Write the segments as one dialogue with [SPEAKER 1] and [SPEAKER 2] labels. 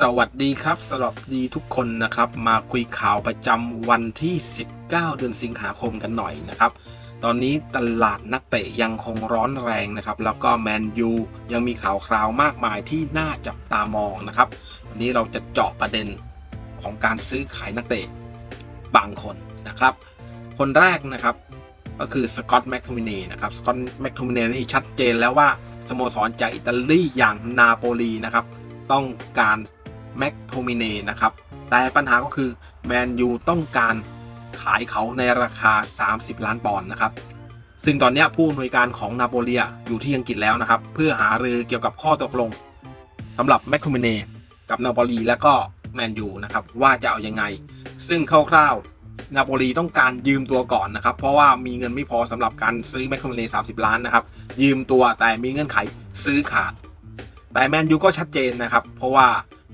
[SPEAKER 1] สวัสดีครับสำหรับดีทุกคนนะครับ มาคุยข่าวประจำวันที่ 19 เดือนสิงหาคมกันหน่อยนะครับ ตอนนี้ตลาดนักเตะยังคงร้อนแรงนะครับ แล้วก็แมนยูยังมีข่าวคราวมากมายที่น่าจับตามองนะครับ วันนี้เราจะเจาะประเด็นของการซื้อขายนักเตะบางคนนะครับ คนแรกนะครับก็คือสกอตต์แมคโทมินีนะครับสกอตต์แมคโทมินีนี่ชัดเจนแล้วว่าสโมสรจากอิตาลีอย่างนาโปลีนะครับ ต้องการ แมคโทมินีนะครับ แต่ปัญหาก็คือแมนยูต้องการขายเขาในราคา 30 ล้านปอนด์นะครับ ซึ่งตอนนี้ผู้อำนวยการของนาโปเลียอยู่ที่อังกฤษแล้วนะครับ เพื่อหารือเกี่ยวกับข้อตกลงสำหรับแมคโทมินีกับนาโปลีและก็แมนยูนะครับว่าจะเอายังไง ซึ่งคร่าวๆนาโปลีต้องการยืมตัวก่อนนะครับ เพราะว่ามีเงินไม่พอสำหรับการซื้อแมคโทมินี30ล้านนะครับ ยืมตัวแต่มีเงื่อนไขซื้อขาด แต่แมนยูก็ชัดเจนนะครับ เพราะว่า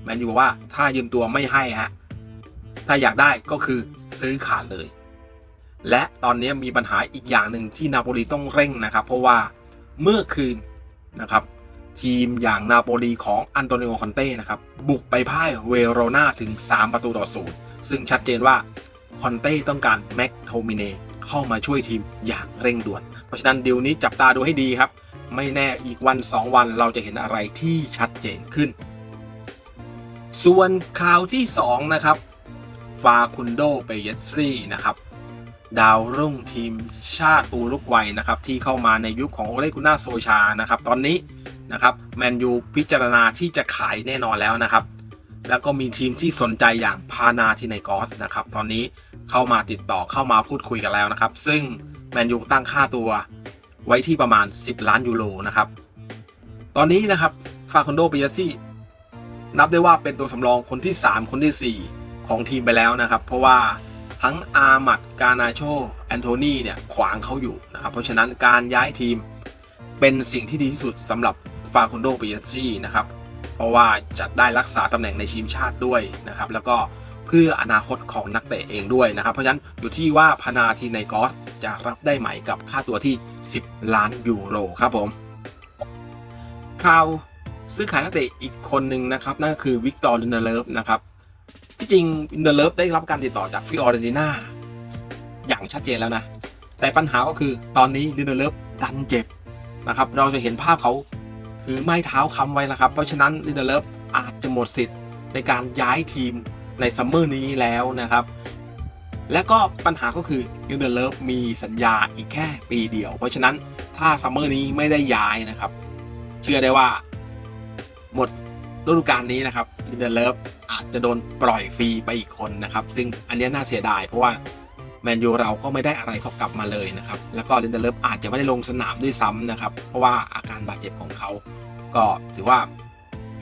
[SPEAKER 1] แมนยูบอกว่าถ้ายืมตัวไม่ให้ฮะถ้าอยากได้ก็คือซื้อขาดเลย และตอนนี้มีปัญหาอีกอย่างหนึ่งที่นาโปลีต้องเร่งนะครับ เพราะว่าเมื่อคืนนะครับทีมอย่างนาโปลีของอันโตนิโอคอนเต้นะครับบุกไปพ่ายเวโรนาถึง 3 ประตูต่อศูนย์ซึ่งชัดเจนว่าคอนเต้ต้องการแม็กโทมิเนเข้ามาช่วยทีมอย่างเร่งด่วน เพราะฉะนั้นดีลนี้จับตาดูให้ดีครับ ไม่แน่อีกวัน 2 วันเราจะเห็นอะไรที่ชัดเจนขึ้น ส่วนข่าวที่ 2 นะครับ ฟาคุนโดเปเยสรีนะครับ ดาวรุ่งทีมชาติอูรุกวัยนะครับ ที่เข้ามาในยุคของโอเลกุน่าโซชานะครับ ตอนนี้นะครับแมนยูพิจารณาที่จะขายแน่นอนแล้วนะครับ แล้วก็มีทีมที่สนใจอย่างพานาทินกอสนะครับ ตอนนี้เข้ามาติดต่อเข้ามาพูดคุยกันแล้วนะครับ ซึ่งแมนยูตั้งค่าตัวไว้ที่ประมาณ 10 ล้านยูโรนะครับ ตอนนี้นะครับฟาคอนโดเปเยซี่ นับได้ว่าเป็นตัวสำรองคนที่ 3 คนทีสี่ 4 ของทีมไปแล้วนะครับ เพราะว่าทั้งอามัดกานาโชแอนโทนีเนี่ยขวางเขาอยู่นะครับเพราะฉะนั้นการย้ายทีมเป็นสิ่งที่ดีที่สุดสำหรับฟาคุนโดเปียซี่นะครับเพราะว่าจะได้รักษาตำแหน่งในทีมชาติด้วยนะครับแล้วก็เพื่ออนาคตของนักเตะเองด้วยนะครับ เพราะฉะนั้นอยู่ที่ว่าพนาทีในกอสจะรับได้ไหมกับค่าตัวที่ 10 ล้านยูโรครับผมข่าว ซื้อขายนักเตะอีกคนหนึ่งนะครับ นั่นก็คือวิกตอร์ลินเดเลฟนะครับ ที่จริงลินเดเลฟได้รับการติดต่อจากฟิออร์เรนติน่าอย่างชัดเจนแล้วนะ แต่ปัญหาก็คือตอนนี้ลินเดเลฟดันเจ็บนะครับ เราจะเห็นภาพเขาถือไม้เท้าค้ำไว้นะครับ เพราะฉะนั้นลินเดเลฟอาจจะหมดสิทธิ์ในการย้ายทีมในซัมเมอร์นี้แล้วนะครับ และก็ปัญหาก็คือลินเดเลฟมีสัญญาอีกแค่ปีเดียว เพราะฉะนั้นถ้าซัมเมอร์นี้ไม่ได้ย้ายนะครับ เชื่อได้ว่า หมดฤดูกาลนี้นะครับลินเดเลฟอาจจะโดนปล่อยฟรีไปอีกคนนะครับ ซึ่งอันนี้น่าเสียดายเพราะว่าแมนยูเราก็ไม่ได้อะไรเขากลับมาเลยนะครับ แล้วก็ลินเดเลฟอาจจะไม่ได้ลงสนามด้วยซ้ำนะครับ เพราะว่าอาการบาดเจ็บของเขา ก็ถือว่า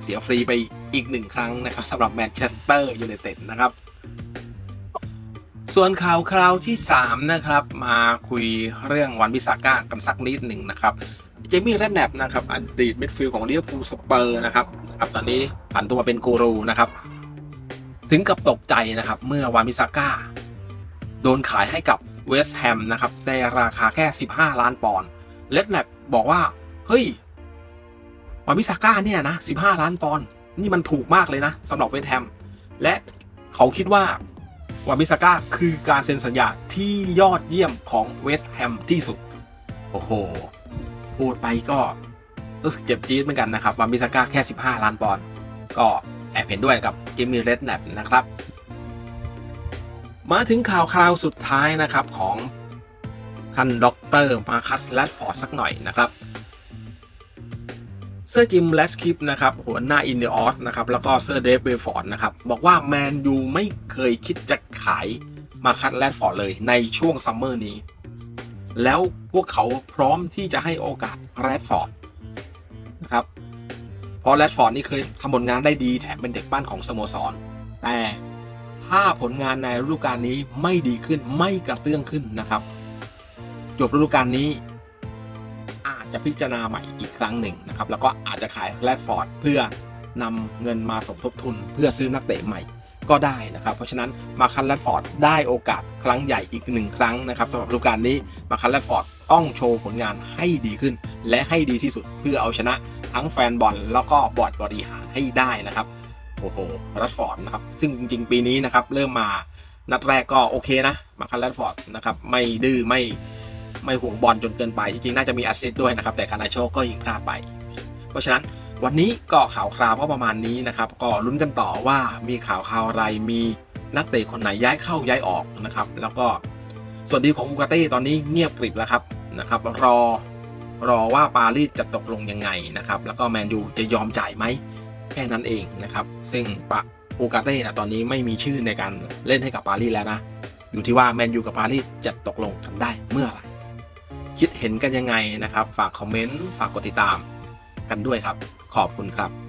[SPEAKER 1] เสียฟรีไปอีกหนึ่งครั้งนะครับสำหรับแมนเชสเตอร์ยูไนเต็ดนะครับ ส่วนข่าวคราวที่ 3 นะครับ มาคุยเรื่องวันวิสาก้ากันสักนิดหนึ่งนะครับ เจมี่แรดแนบนะครับอดีตมิดฟิลด์ของลิเวอร์พูสเปอร์นะครับครับตอนนี้ผันตัวมาเป็นกูรูนะครับ ถึงกับตกใจนะครับ เมื่อวามิซาก้า โดนขายให้กับเวสต์แฮมนะครับในราคาแค่ 15 ล้านปอนด์เลดแนบบอกว่า เฮ้ยวามิซาก้าเนี่ยนะ 15 ล้านปอนด์นี่มันถูกมากเลยนะสำหรับเวสต์แฮมและเขาคิดว่าวามิซาก้าคือการเซ็นสัญญาที่ยอดเยี่ยมของเวสต์แฮมที่สุด โอ้โห พูดไปก็รู้สึกเจ็บจี๊ดเหมือนกันนะครับวามิซาก้าแค่ 15 ล้านปอนด์ก็แอบเห็นด้วยกับจิมมี่เรดแนปนะครับ มาถึงข่าวคราวสุดท้ายนะครับของท่านด็อกเตอร์มาคัสแลดฟอร์ดสักหน่อยนะครับเซอร์จิมแลสคิปนะครับหัวหน้าอินเดออสนะครับแล้วก็เซอร์เดฟเบฟอร์ดนะครับบอกว่าแมนยูไม่เคยคิดจะขายมาคัสแลดฟอร์ดเลยในช่วงซัมเมอร์นี้ แล้วพวกเขาพร้อมที่จะให้โอกาสแรดฟอร์ดนะครับเพราะแรดฟอร์ดนี่เคยทำผลงานได้ดีแถมเป็นเด็กบ้านของสโมสร แต่ถ้าผลงานในฤดูกาลนี้ไม่ดีขึ้นไม่กระเตื้องขึ้นนะครับ จบฤดูกาลนี้อาจจะพิจารณาใหม่อีกครั้งหนึ่งนะครับ แล้วก็อาจจะขายแรดฟอร์ดเพื่อนำเงินมาสมทบทุนเพื่อซื้อนักเตะใหม่ ก็ได้นะครับ เพราะฉะนั้นมาคันแรดฟอร์ดได้โอกาสครั้งใหญ่อีกหนึ่งครั้งนะครับสำหรับฤดูกาลนี้มาคันแรดฟอร์ดต้องโชว์ผลงานให้ดีขึ้น และให้ดีที่สุดเพื่อเอาชนะทั้งแฟนบอลแล้วก็บอร์ดบริหารให้ได้นะครับโอ้โหรัสฟอร์ดนะครับซึ่งจริงๆ ปีนี้นะครับเริ่มมานัดแรกก็โอเคนะมาคันแรดฟอร์ดนะครับไม่ดื้อไม่ไม่ห่วงบอลจนเกินไป จริงๆ น่าจะมีแอสซิสต์ด้วยนะครับ แต่คานาโชก็ยิงพลาดไป เพราะฉะนั้น วันนี้ก็ข่าวคราวก็ประมาณนี้นะครับก็ลุ้นกันต่อว่ามีข่าวข่าวอะไรมีนักเตะคนไหนย้ายเข้าย้ายออกนะครับ แล้วก็ส่วนดีของอูกาเต้ตอนนี้เงียบกริบแล้วครับนะครับรอรอว่าปารีสจะตกลงยังไงนะครับแล้วก็แมนยูจะยอมจ่ายไหมแค่นั้นเองนะครับซึ่งปะโอกาเต้นะตอนนี้ไม่มีชื่อในการเล่นให้กับปารีสแล้วนะอยู่ที่ว่าแมนยูกับปารีสจะตกลงกันได้เมื่อไหร่คิดเห็นกันยังไงนะครับ ฝากคอมเมนต์ฝากกดติดตามกันด้วยครับ ขอบคุณครับ